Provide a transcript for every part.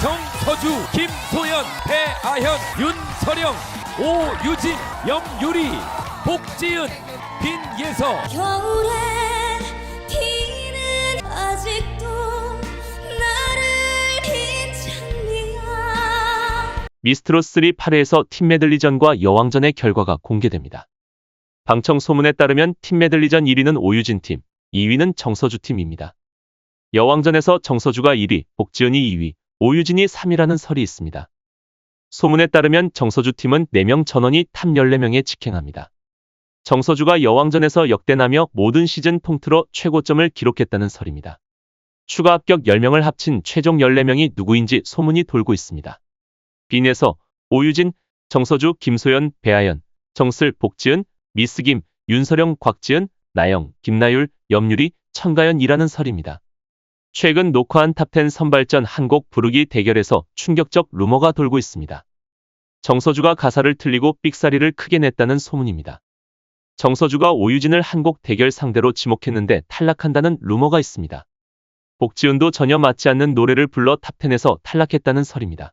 정서주, 김소연, 배아현, 윤서령, 오유진, 염유리, 복지은, 빈예서, 겨울에 비는 아직도 나를 빈찬미야 미스트로 3 8회에서 팀 메들리전과 여왕전의 결과가 공개됩니다. 방청 소문에 따르면 팀 메들리전 1위는 오유진 팀, 2위는 정서주 팀입니다. 여왕전에서 정서주가 1위, 복지은이 2위, 오유진이 3위라는 설이 있습니다. 소문에 따르면 정서주 팀은 4명 전원이 탑 14명에 직행합니다. 정서주가 여왕전에서 역대나며 모든 시즌 통틀어 최고점을 기록했다는 설입니다. 추가 합격 10명을 합친 최종 14명이 누구인지 소문이 돌고 있습니다. 빈에서 오유진, 정서주, 김소연, 배아연, 정슬, 복지은, 미스김, 윤서령, 곽지은, 나영, 김나율, 염유리, 천가연이라는 설입니다. 최근 녹화한 탑10 선발전 한 곡 부르기 대결에서 충격적 루머가 돌고 있습니다. 정서주가 가사를 틀리고 삑사리를 크게 냈다는 소문입니다. 정서주가 오유진을 한 곡 대결 상대로 지목했는데 탈락한다는 루머가 있습니다. 복지은도 전혀 맞지 않는 노래를 불러 탑10에서 탈락했다는 설입니다.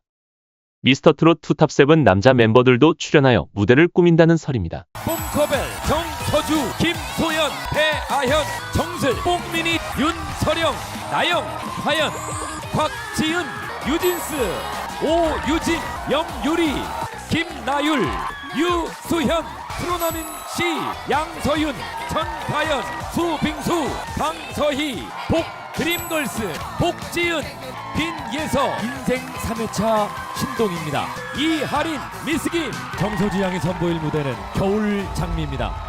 미스터트롯 투탑7 남자 멤버들도 출연하여 무대를 꾸민다는 설입니다. 뽕커벨, 정서주, 김소연, 배아현, 정슬, 뽕미닛, 윤서령, 나영, 화연, 곽지은, 유진스, 오유진, 염유리, 김나율, 유수현, 프로나민 씨, 양서윤, 전가연, 수빙수, 강서희, 복드림걸스, 복지은, 빈예서, 인생 3회차 신동입니다. 이하린, 미스김, 정서주 양이 선보일 무대는 겨울 장미입니다.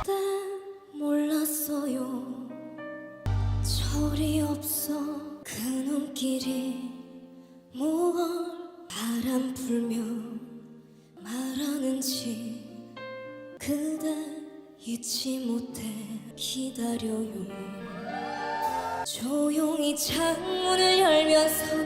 철이 없어 그 눈길이 뭘 바람 불며 말하는지 그대 잊지 못해 기다려요. 조용히 창문을 열면서